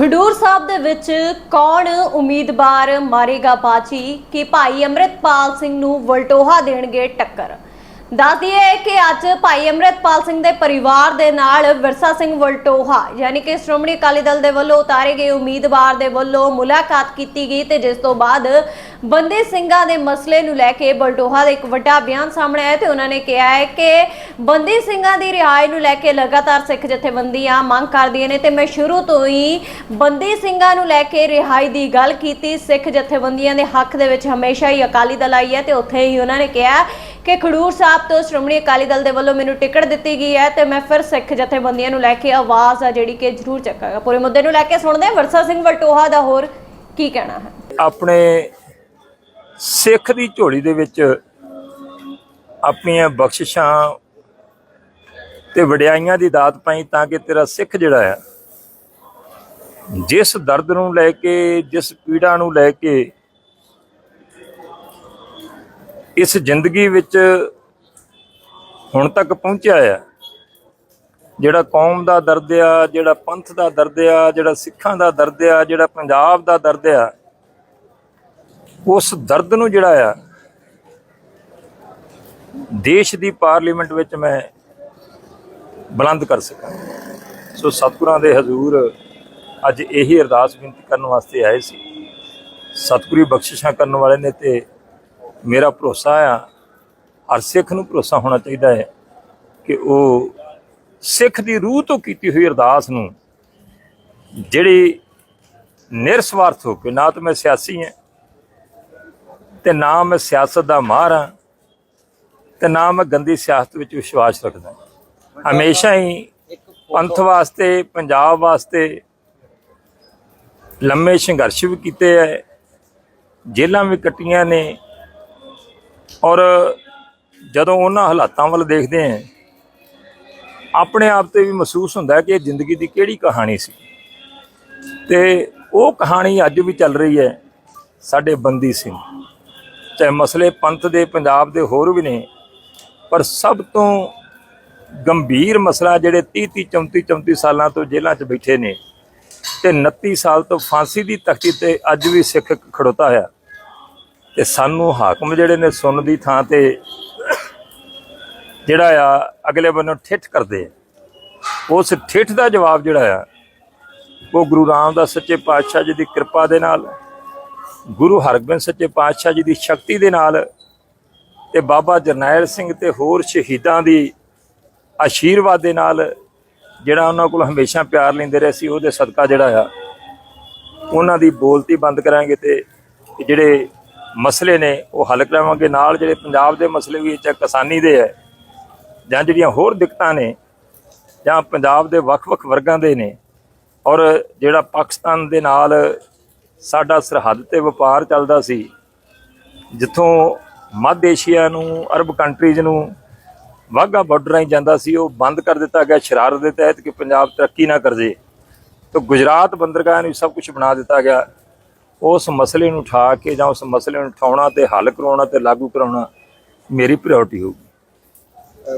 ਖਡੂਰ ਸਾਹਿਬ ਦੇ ਵਿੱਚ ਕੌਣ ਉਮੀਦਵਾਰ ਮਾਰੇਗਾ ਬਾਜੀ? ਕਿ ਭਾਈ ਅੰਮ੍ਰਿਤਪਾਲ ਸਿੰਘ ਨੂੰ ਵਲਟੋਹਾ ਦੇਣਗੇ ਟੱਕਰ? ਦੱਸ ਦਈਏ ਕਿ ਅੱਜ ਭਾਈ ਅੰਮ੍ਰਿਤਪਾਲ ਸਿੰਘ ਦੇ ਪਰਿਵਾਰ ਦੇ ਨਾਲ ਵਿਰਸਾ ਸਿੰਘ ਵਲਟੋਹਾ, ਯਾਨੀ ਕਿ ਸ਼੍ਰੋਮਣੀ ਅਕਾਲੀ ਦਲ ਦੇ ਵੱਲੋਂ ਉਤਾਰੇ ਗਏ ਉਮੀਦਵਾਰ ਦੇ ਵੱਲੋਂ ਮੁਲਾਕਾਤ ਕੀਤੀ ਗਈ ਤੇ ਜਿਸ ਤੋਂ ਬਾਅਦ ਬੰਦੀ ਸਿੰਘਾਂ ਦੇ ਮਸਲੇ ਨੂੰ ਲੈ ਕੇ ਵਲਟੋਹਾ ਦਾ ਇੱਕ ਵੱਡਾ ਬਿਆਨ ਸਾਹਮਣੇ ਆਇਆ ਤੇ ਉਹਨਾਂ ਨੇ ਕਿਹਾ ਹੈ ਕਿ ਬੰਦੀ ਸਿੰਘਾਂ ਦੀ ਰਿਹਾਈ ਨੂੰ ਲੈ ਕੇ ਲਗਾਤਾਰ ਸਿੱਖ ਜਥੇਬੰਦੀਆਂ ਮੰਗ ਕਰਦੀਆਂ ਨੇ ਤੇ ਮੈਂ ਸ਼ੁਰੂ ਤੋਂ ਹੀ ਬੰਦੀ ਸਿੰਘਾਂ ਨੂੰ ਲੈ ਕੇ ਰਿਹਾਈ ਦੀ ਗੱਲ ਕੀਤੀ, ਸਿੱਖ ਜਥੇਬੰਦੀਆਂ ਦੇ ਹੱਕ ਦੇ ਵਿੱਚ ਹਮੇਸ਼ਾ ਹੀ ਅਕਾਲੀ ਦਲ ਆਈ ਹੈ ਤੇ ਉੱਥੇ ਹੀ ਉਹਨਾਂ ਨੇ ਕਿਹਾ ਕਿ ਖਡੂਰ ਸਾਹਿਬ ਤੋਂ ਸ਼੍ਰੋਮਣੀ ਅਕਾਲੀ ਦਲ ਦੇ ਵੱਲੋਂ ਮੈਨੂੰ ਟਿਕਟ ਦਿੱਤੀ ਗਈ ਹੈ ਤੇ ਮੈਂ ਫਿਰ ਸਿੱਖ ਜਥੇਬੰਦੀਆਂ ਨੂੰ ਲੈ ਕੇ ਆਵਾਜ਼ ਆ ਜਿਹੜੀ ਕਿ ਜ਼ਰੂਰ ਚੱਕਾਂਗਾ। ਪੂਰੇ ਮੁੱਦੇ ਨੂੰ ਲੈ ਕੇ ਸੁਣਦੇ ਹਾਂ। ਵਰਸਾ ਸਿੰਘ ਵਲਟੋਹਾ ਦਾ ਹੋਰ ਕੀ ਕਹਿਣਾ ਹੈ? ਆਪਣੇ ਸਿੱਖ ਦੀ ਝੋਲੀ ਦੇ ਵਿੱਚ ਆਪਣੀਆਂ ਬਖਸ਼ਿਸ਼ਾਂ ਤੇ ਵਡਿਆਈਆਂ ਦੀ ਦਾਤ ਪਾਈ ਤਾਂ ਕਿ ਤੇਰਾ ਸਿੱਖ ਜਿਹੜਾ ਹੈ, ਜਿਸ ਦਰਦ ਨੂੰ ਲੈ ਕੇ, ਜਿਸ ਪੀੜਾ ਨੂੰ ਲੈ ਕੇ ਇਸ ਜ਼ਿੰਦਗੀ ਵਿੱਚ ਹੁਣ ਤੱਕ ਪਹੁੰਚਿਆ ਆ। ਜਿਹੜਾ ਕੌਮ ਦਾ ਦਰਦ ਆ, ਜਿਹੜਾ ਪੰਥ ਦਾ ਦਰਦ ਆ, ਜਿਹੜਾ ਸਿੱਖਾਂ ਦਾ ਦਰਦ ਆ, ਜਿਹੜਾ ਪੰਜਾਬ ਦਾ ਦਰਦ ਆ, ਉਸ ਦਰਦ ਨੂੰ ਜਿਹੜਾ ਆ, ਦੇਸ਼ ਦੀ ਪਾਰਲੀਮੈਂਟ ਵਿੱਚ ਮੈਂ ਬੁਲੰਦ ਕਰ ਸਕਾਂ। ਸੋ ਸਤਿਗੁਰਾਂ ਦੇ ਹਜ਼ੂਰ ਅੱਜ ਇਹੀ ਅਰਦਾਸ ਬੇਨਤੀ ਕਰਨ ਵਾਸਤੇ ਆਏ ਸੀ। ਸਤਿਗੁਰੀ ਬਖਸ਼ਿਸ਼ਾਂ ਕਰਨ ਵਾਲੇ ਨੇ ਤੇ ਮੇਰਾ ਭਰੋਸਾ ਆ, ਹਰ ਸਿੱਖ ਨੂੰ ਭਰੋਸਾ ਹੋਣਾ ਚਾਹੀਦਾ ਹੈ ਕਿ ਉਹ ਸਿੱਖ ਦੀ ਰੂਹ ਤੋਂ ਕੀਤੀ ਹੋਈ ਅਰਦਾਸ ਨੂੰ ਜਿਹੜੀ ਨਿਰਸਵਾਰਥ ਹੋ ਕੇ ਨਾ ਤਾਂ ਮੈਂ ਸਿਆਸੀ ਹਾਂ ਤੇ ਨਾ ਮੈਂ ਸਿਆਸਤ ਦਾ ਮਾਹਰ ਹਾਂ ਤੇ ਨਾ ਮੈਂ ਗੰਦੀ ਸਿਆਸਤ ਵਿੱਚ ਵਿਸ਼ਵਾਸ ਰੱਖਦਾ। ਹਮੇਸ਼ਾ ਹੀ ਪੰਥ ਵਾਸਤੇ, ਪੰਜਾਬ ਵਾਸਤੇ ਲੰਮੇ ਸੰਘਰਸ਼ ਵੀ ਕੀਤੇ ਐ ਜੇਲ੍ਹਾਂ ਵੀ ਕੱਟੀਆਂ ਨੇ ਔਰ ਜਦੋਂ ਉਹਨਾਂ ਹਾਲਾਤਾਂ ਵੱਲ ਦੇਖਦੇ ਆਂ ਆਪਣੇ ਆਪ ਤੇ ਵੀ ਮਹਿਸੂਸ ਹੁੰਦਾ ਕਿ ਇਹ ਜ਼ਿੰਦਗੀ ਦੀ ਕਿਹੜੀ ਕਹਾਣੀ ਸੀ। ਤੇ ਉਹ ਕਹਾਣੀ ਅੱਜ ਵੀ ਚੱਲ ਰਹੀ ਹੈ ਸਾਡੇ ਬੰਦੀ ਸਿੰਘ। ਚਾਹੇ ਮਸਲੇ ਪੰਥ ਦੇ, ਪੰਜਾਬ ਦੇ ਹੋਰ ਵੀ ਨੇ, ਪਰ ਸਭ ਤੋਂ ਗੰਭੀਰ ਮਸਲਾ ਜਿਹੜੇ 30 30 34 34 ਸਾਲਾਂ ਤੋਂ ਜੇਲ੍ਹਾਂ 'ਚ ਬੈਠੇ ਨੇ, ਤੇ 29 ਸਾਲ ਤੋਂ ਫਾਂਸੀ ਦੀ ਤਖਤੀ ਤੇ ਅੱਜ ਵੀ ਸਿੱਖ ਖੜੋਤਾ ਹੋਇਆ। ਤੇ ਸਾਨੂੰ ਹਾਕਮ ਜਿਹੜੇ ਨੇ ਸੁਣ ਦੀ ਥਾਂ ਤੇ ਜਿਹੜਾ ਆ, ਅਗਲੇ ਬੰਨੋਂ ਠਿੱਠ ਕਰਦੇ ਉਸ ਠਿੱਠ ਦਾ ਜਵਾਬ ਜਿਹੜਾ ਆ, ਉਹ ਗੁਰੂ ਰਾਮਦਾਸ ਸੱਚੇ ਪਾਤਸ਼ਾਹ ਜੀ ਦੀ ਕਿਰਪਾ ਦੇ ਨਾਲ, ਗੁਰੂ ਹਰਗੋਬਿੰਦ ਸੱਚੇ ਪਾਤਸ਼ਾਹ ਜੀ ਦੀ ਸ਼ਕਤੀ ਦੇ ਨਾਲ ਤੇ ਬਾਬਾ ਜਰਨੈਲ ਸਿੰਘ ਤੇ ਹੋਰ ਸ਼ਹੀਦਾਂ ਦੀ ਆਸ਼ੀਰਵਾਦ ਦੇ ਨਾਲ ਜਿਹੜਾ ਉਹਨਾਂ ਕੋਲ ਹਮੇਸ਼ਾ ਪਿਆਰ ਲੈਂਦੇ ਰਹੇ ਸੀ, ਉਹਦੇ ਸਦਕਾ ਜਿਹੜਾ ਆ, ਉਹਨਾਂ ਦੀ ਬੋਲਤੀ ਬੰਦ ਕਰਾਂਗੇ ਤੇ ਜਿਹੜੇ ਮਸਲੇ ਨੇ, ਉਹ ਹੱਲ ਕਰਾਵਾਂਗੇ। ਨਾਲ ਜਿਹੜੇ ਪੰਜਾਬ ਦੇ ਮਸਲੇ ਵੀ ਚਾਹੇ ਕਿਸਾਨੀ ਦੇ ਹੈ, ਜਾਂ ਜਿਹੜੀਆਂ ਹੋਰ ਦਿੱਕਤਾਂ ਨੇ, ਜਾਂ ਪੰਜਾਬ ਦੇ ਵੱਖ-ਵੱਖ ਵਰਗਾਂ ਦੇ ਨੇ, ਔਰ ਜਿਹੜਾ ਪਾਕਿਸਤਾਨ ਦੇ ਨਾਲ ਸਾਡਾ ਸਰਹੱਦ ਤੇ ਵਪਾਰ ਚੱਲਦਾ ਸੀ, ਜਿੱਥੋਂ ਮੱਧ ਏਸ਼ੀਆ ਨੂੰ, ਅਰਬ ਕੰਟਰੀਜ਼ ਨੂੰ ਵਾਹਗਾ ਬਾਰਡਰ ਰਾਹੀਂ ਜਾਂਦਾ ਸੀ, ਉਹ ਬੰਦ ਕਰ ਦਿੱਤਾ ਗਿਆ, ਸ਼ਰਾਰਤ ਦੇ ਤਹਿਤ ਕਿ ਪੰਜਾਬ ਤਰੱਕੀ ਨਾ ਕਰ ਜੇ। ਤਾਂ ਗੁਜਰਾਤ ਬੰਦਰਗਾਹ ਨੂੰ ਸਭ ਕੁਝ ਬਣਾ ਦਿੱਤਾ ਗਿਆ। ਉਸ ਮਸਲੇ ਨੂੰ ਉਠਾ ਕੇ ਜਾਂ ਉਸ ਮਸਲੇ ਨੂੰ ਉਠਾਉਣਾ ਤੇ ਹੱਲ ਕਰਾਉਣਾ ਤੇ ਲਾਗੂ ਕਰਾਉਣਾ ਮੇਰੀ ਪ੍ਰਾਇੋਰਟੀ ਹੋਊਗੀ।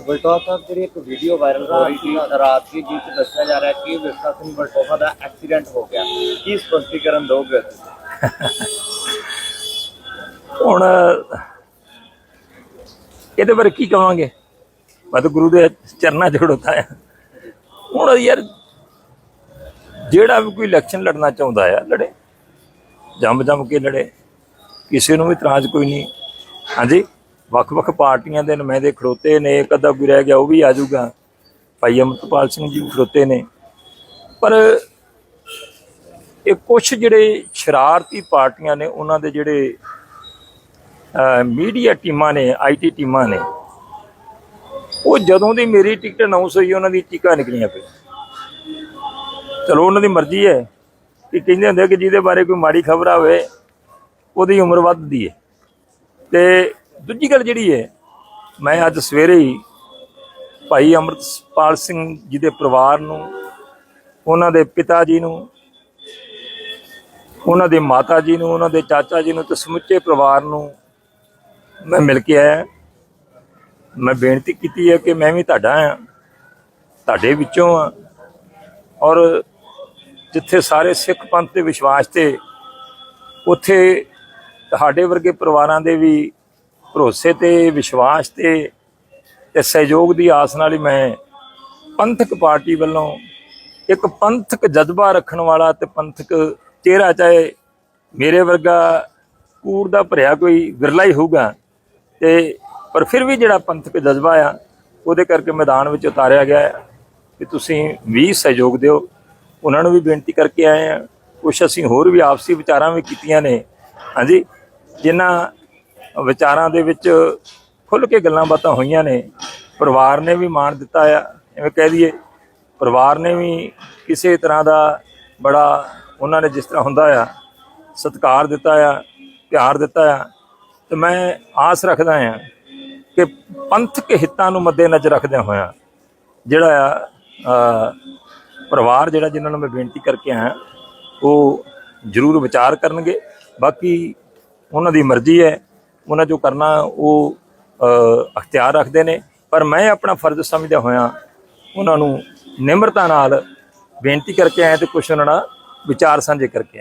ਬਲਟੋਹਾ ਸਾਹਿਬ ਜਿਹੜੀ ਇੱਕ ਵੀਡੀਓ ਵਾਇਰਲ ਹੋ ਰਹੀ ਸੀ ਰਾਤ ਦੀ ਜਿਸ ਵਿੱਚ ਦੱਸਿਆ ਜਾ ਰਿਹਾ ਕਿ ਵਿਰਸਾ ਸਿੰਘ ਬਲਟੋਹਾ ਦਾ ਐਕਸੀਡੈਂਟ ਹੋ ਗਿਆ। ਕੀ ਸਪਸ਼ਟੀਕਰਨ ਦੋਗੇ? ਹੁਣ ਇਹਦੇ ਬਾਰੇ ਕੀ ਕਵਾਂਗੇ? ਮੈਂ ਤਾਂ ਗੁਰੂ ਦੇ ਚਰਨਾਂ 'ਚ ਖੜੋਤਾ ਆ। ਹੁਣ ਯਾਰ ਜਿਹੜਾ ਵੀ ਕੋਈ ਇਲੈਕਸ਼ਨ ਲੜਨਾ ਚਾਹੁੰਦਾ ਆ ਲੜੇ। ਜੰਮ ਜੰਮ ਕੇ ਲੜੇ। ਕਿਸੇ ਨੂੰ ਵੀ ਇਤਰਾਜ਼ ਕੋਈ ਨਹੀਂ। ਹਾਂਜੀ, ਵੱਖ-ਵੱਖ ਪਾਰਟੀਆਂ ਦੇ ਨੁਮਾਇੰਦੇ ਖੜੋਤੇ ਨੇ, ਇੱਕ ਅੱਧਾ ਕੋਈ ਰਹਿ ਗਿਆ, ਉਹ ਵੀ ਆ ਜਾਊਗਾ ਭਾਈ ਅਮਰਤਪਾਲ ਸਿੰਘ ਜੀ ਵੀ ਖੜੋਤੇ ਨੇ। ਪਰ ਇਹ ਕੁਝ ਜਿਹੜੇ ਸ਼ਰਾਰਤੀ ਪਾਰਟੀਆਂ ਨੇ, ਉਹਨਾਂ ਦੇ ਜਿਹੜੇ ਮੀਡੀਆ ਟੀਮਾਂ ਨੇ ਆਈਟੀ ਟੀਮਾਂ ਨੇ, ਉਹ ਜਦੋਂ ਦੀ ਮੇਰੀ ਟਿਕਟ ਅਨਾਉਂਸ ਹੋਈ, ਉਹਨਾਂ ਦੀ ਟਿਕਾ ਨਿਕਲੀਆਂ ਪਈ ਚਲੋ, ਉਹਨਾਂ ਦੀ ਮਰਜ਼ੀ ਹੈ। ਕਿ ਕਹਿੰਦੇ ਹੁੰਦੇ ਕਿ ਜਿਹਦੇ ਬਾਰੇ ਕੋਈ ਮਾੜੀ ਖਬਰ ਆਵੇ, ਉਹਦੀ ਉਮਰ ਵੱਧਦੀ ਹੈ ਤੇ ਦੂਜੀ ਗੱਲ ਜਿਹੜੀ ਹੈ ਮੈਂ ਅੱਜ ਸਵੇਰੇ ਹੀ ਭਾਈ ਅੰਮ੍ਰਿਤਪਾਲ ਸਿੰਘ ਜੀ ਦੇ ਪਰਿਵਾਰ ਨੂੰ, ਉਹਨਾਂ ਦੇ ਪਿਤਾ ਜੀ ਨੂੰ, ਉਹਨਾਂ ਦੇ ਮਾਤਾ ਜੀ ਨੂੰ, ਉਹਨਾਂ ਦੇ ਚਾਚਾ ਜੀ ਨੂੰ ਤੇ ਸਮੁੱਚੇ ਪਰਿਵਾਰ ਨੂੰ ਮੈਂ ਮਿਲ ਕੇ ਆਇਆ। ਮੈਂ ਬੇਨਤੀ ਕੀਤੀ ਹੈ ਕਿ ਮੈਂ ਵੀ ਤੁਹਾਡਾ ਆ ਤੁਹਾਡੇ ਵਿੱਚੋਂ ਆ ਔਰ ਜਿੱਥੇ ਸਾਰੇ ਸਿੱਖ ਪੰਥ ਦੇ ਵਿਸ਼ਵਾਸ ਤੇ ਉੱਥੇ ਤੁਹਾਡੇ ਵਰਗੇ ਪਰਿਵਾਰਾਂ ਦੇ ਵੀ ਭਰੋਸੇ ਤੇ ਵਿਸ਼ਵਾਸ ਤੇ ਤੇ ਸਹਿਯੋਗ ਦੀ ਆਸ ਨਾਲ ਹੀ ਮੈਂ ਪੰਥਕ ਪਾਰਟੀ ਵੱਲੋਂ ਇੱਕ ਪੰਥਕ ਜਜ਼ਬਾ ਰੱਖਣ ਵਾਲਾ ਤੇ ਪੰਥਕ ਚਿਹਰਾ ਚਾਹੇ ਮੇਰੇ ਵਰਗਾ ਕੂੜ ਦਾ ਭਰਿਆ ਕੋਈ ਵਿਰਲਾ ਹੀ ਹੋਊਗਾ। ਤੇ ਪਰ ਫਿਰ ਵੀ ਜਿਹੜਾ ਪੰਥਕ ਜਜ਼ਬਾ ਆ, ਉਹਦੇ ਕਰਕੇ ਮੈਦਾਨ ਵਿੱਚ ਉਤਾਰਿਆ ਗਿਆ ਹੈ ਕਿ ਤੁਸੀਂ ਵੀ ਸਹਿਯੋਗ ਦਿਓ। ਉਹਨਾਂ ਨੂੰ ਵੀ ਬੇਨਤੀ ਕਰਕੇ ਆਏ ਆ ਕੁਛ ਅਸੀਂ ਹੋਰ ਵੀ ਆਪਸੀ ਵਿਚਾਰਾਂ ਵੀ ਕੀਤੀਆਂ ਨੇ। ਹਾਂਜੀ, ਜਿਨ੍ਹਾਂ ਵਿਚਾਰਾਂ ਦੇ ਵਿੱਚ ਖੁੱਲ ਕੇ ਗੱਲਾਂ ਬਾਤਾਂ ਹੋਈਆਂ ਨੇ, ਪਰਿਵਾਰ ਨੇ ਵੀ ਮਾਣ ਦਿੱਤਾ ਆ। ਐਵੇਂ ਕਹਿ ਦਈਏ, ਪਰਿਵਾਰ ਨੇ ਵੀ ਕਿਸੇ ਤਰ੍ਹਾਂ ਦਾ ਬੜਾ ਉਹਨਾਂ ਨੇ ਜਿਸ ਤਰ੍ਹਾਂ ਹੁੰਦਾ ਆ, ਸਤਿਕਾਰ ਦਿੱਤਾ ਆ, ਪਿਆਰ ਦਿੱਤਾ ਆ। ਤੇ ਮੈਂ ਆਸ ਰੱਖਦਾ ਆ ਕਿ ਪੰਥਕ ਹਿੱਤਾਂ ਨੂੰ ਮੱਦੇਨਜ਼ਰ ਰੱਖਦਿਆਂ ਹੋਇਆਂ ਜਿਹੜਾ ਆ ਪਰਿਵਾਰ ਜਿਹੜਾ ਜਿਨ੍ਹਾਂ ਨੂੰ ਮੈਂ ਬੇਨਤੀ ਕਰਕੇ ਆਇਆ, ਉਹ ਜ਼ਰੂਰ ਵਿਚਾਰ ਕਰਨਗੇ। ਬਾਕੀ ਉਹਨਾਂ ਦੀ ਮਰਜ਼ੀ ਹੈ, ਉਹਨਾਂ ਜੋ ਕਰਨਾ ਉਹ ਅਖਤਿਆਰ ਰੱਖਦੇ ਨੇ। ਪਰ ਮੈਂ ਆਪਣਾ ਫਰਜ਼ ਸਮਝਦਾ ਹੋਇਆ, ਉਹਨਾਂ ਨੂੰ ਨਿਮਰਤਾ ਨਾਲ ਬੇਨਤੀ ਕਰਕੇ ਆਇਆ ਤੇ ਕੁਝ ਉਹਨਾਂ ਨਾਲ ਵਿਚਾਰ ਸਾਂਝੇ ਕਰਕੇ ਆਇਆ।